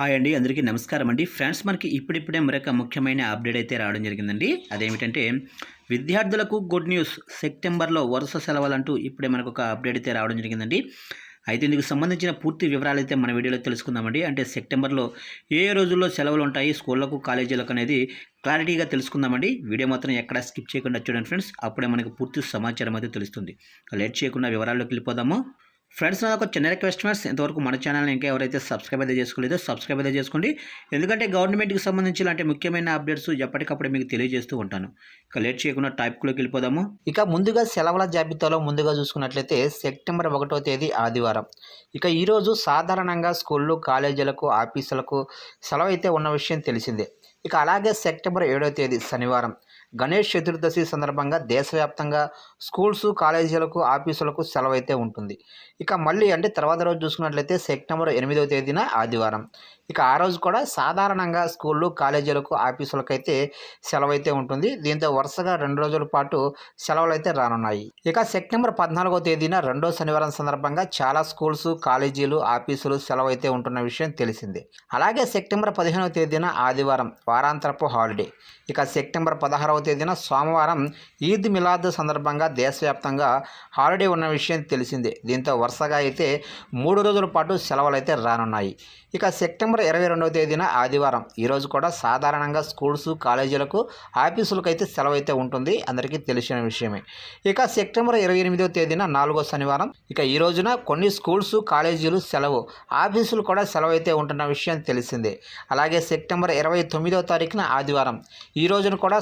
Hi అండి అందరికీ నమస్కారం అండి. ఫ్రెండ్స్ మనకి ఇప్పుడిప్పుడే మరొక ముఖ్యమైన అప్డేట్ అయితే రావడం జరిగిందండి. అదేమిటంటే విద్యార్థులకు గుడ్ న్యూస్ సెప్టెంబర్లో వరుస సెలవులంటూ ఇప్పుడే మనకు ఒక అప్డేట్ అయితే రావడం జరిగిందండి. అయితే ఇందుకు సంబంధించిన పూర్తి వివరాలు అయితే మన వీడియోలో తెలుసుకుందామండి. అంటే సెప్టెంబర్లో ఏ రోజుల్లో సెలవులు ఉంటాయి స్కూళ్ళకు కాలేజీలకు అనేది క్లారిటీగా తెలుసుకుందామండి. వీడియో మాత్రం ఎక్కడ స్కిప్ చేయకుండా చూడండి ఫ్రెండ్స్. అప్పుడే మనకు పూర్తి సమాచారం అయితే తెలుస్తుంది. లేట్ చేయకుండా వివరాల్లోకి వెళ్ళిపోదాము. ఫ్రెండ్స్ నాకు చిన్న రిక్వెస్ట్ ఫ్రెండ్స్ ఇంతవరకు మన ఛానల్ని ఇంకా ఎవరైతే సబ్స్క్రైబ్ అయితే చేసుకోలేదో సబ్స్క్రైబ్ అయితే చేసుకోండి. ఎందుకంటే గవర్నమెంట్కి సంబంధించి ఇలాంటి ముఖ్యమైన అప్డేట్స్ ఎప్పటికప్పుడు మీకు తెలియజేస్తూ ఉంటాను. ఇక లేట్ చేయకుండా టాపిక్లోకి వెళ్ళిపోదాము. ఇక ముందుగా సెలవుల జాబితాలో ముందుగా చూసుకున్నట్లయితే సెప్టెంబర్ ఒకటో తేదీ ఆదివారం. ఇక ఈరోజు సాధారణంగా స్కూళ్ళు కాలేజీలకు ఆఫీసులకు సెలవు అయితే ఉన్న విషయం తెలిసిందే. ఇక అలాగే సెప్టెంబర్ ఏడో తేదీ శనివారం. గణేష్ చతుర్దశి సందర్భంగా దేశవ్యాప్తంగా స్కూల్స్ కాలేజీలకు ఆఫీసులకు సెలవు అయితే ఉంటుంది. ఇక మళ్ళీ అంటే తర్వాత రోజు చూసుకున్నట్లయితే సెప్టెంబర్ ఎనిమిదవ తేదీన ఆదివారం. ఇక ఆ రోజు కూడా సాధారణంగా స్కూళ్ళు కాలేజీలకు ఆఫీసులకు అయితే సెలవు అయితే ఉంటుంది. దీంతో వరుసగా రెండు రోజుల పాటు సెలవులు అయితే రానున్నాయి. ఇక సెప్టెంబర్ పద్నాలుగో తేదీన రెండో శనివారం సందర్భంగా చాలా స్కూల్స్ కాలేజీలు ఆఫీసులు సెలవు అయితే ఉంటున్న విషయం తెలిసిందే. అలాగే సెప్టెంబర్ పదిహేనవ తేదీన ఆదివారం వారాంతరపు హాలిడే. ఇక సెప్టెంబర్ పదహారవ తేదీన సోమవారం ఈద్ మిలాద్ సందర్భంగా దేశవ్యాప్తంగా హాలిడే ఉన్న విషయం తెలిసిందే. దీంతో వరుసగా అయితే మూడు రోజుల పాటు సెలవులైతే రానున్నాయి. ఇక సెప్టెంబర్ ఇరవై రెండవ తేదీన ఆదివారం. ఈరోజు కూడా సాధారణంగా స్కూల్స్ కాలేజీలకు ఆఫీసులకు అయితే సెలవు అయితే ఉంటుంది. అందరికీ తెలిసిన విషయమే. ఇక సెప్టెంబర్ ఇరవై ఎనిమిదవ తేదీన నాలుగో శనివారం. ఇక ఈ రోజున కొన్ని స్కూల్స్ కాలేజీలు సెలవు. ఆఫీసులు కూడా సెలవు అయితే ఉంటున్న విషయం తెలిసిందే. అలాగే సెప్టెంబర్ ఇరవై తొమ్మిదవ తారీఖున ఆదివారం. ఈ రోజున కూడా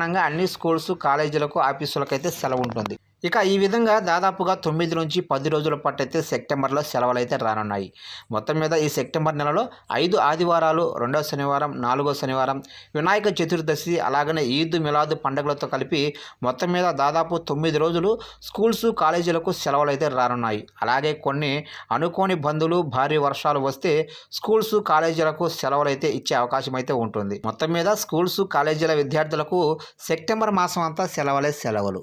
సాధారణంగా అన్ని స్కూల్స్ కాలేజీలకు ఆఫీసులకు అయితే సెలవు ఉంటుంది. ఇక ఈ విధంగా దాదాపుగా తొమ్మిది నుంచి పది రోజుల పాటు అయితే సెప్టెంబర్లో సెలవులు అయితే రానున్నాయి. మొత్తం మీద ఈ సెప్టెంబర్ నెలలో ఐదు ఆదివారాలు రెండో శనివారం నాలుగో శనివారం వినాయక చతుర్దశి అలాగనే ఈద్ మిలాద్ పండుగలతో కలిపి మొత్తం మీద దాదాపు తొమ్మిది రోజులు స్కూల్స్ కాలేజీలకు సెలవులు అయితే రానున్నాయి. అలాగే కొన్ని అనుకోని బంధువులు భారీ వర్షాలు వస్తే స్కూల్స్ కాలేజీలకు సెలవులు అయితే ఇచ్చే అవకాశం అయితే ఉంటుంది. మొత్తం మీద స్కూల్స్ కాలేజీల విద్యార్థులకు సెప్టెంబర్ మాసం అంతా సెలవులే సెలవులు.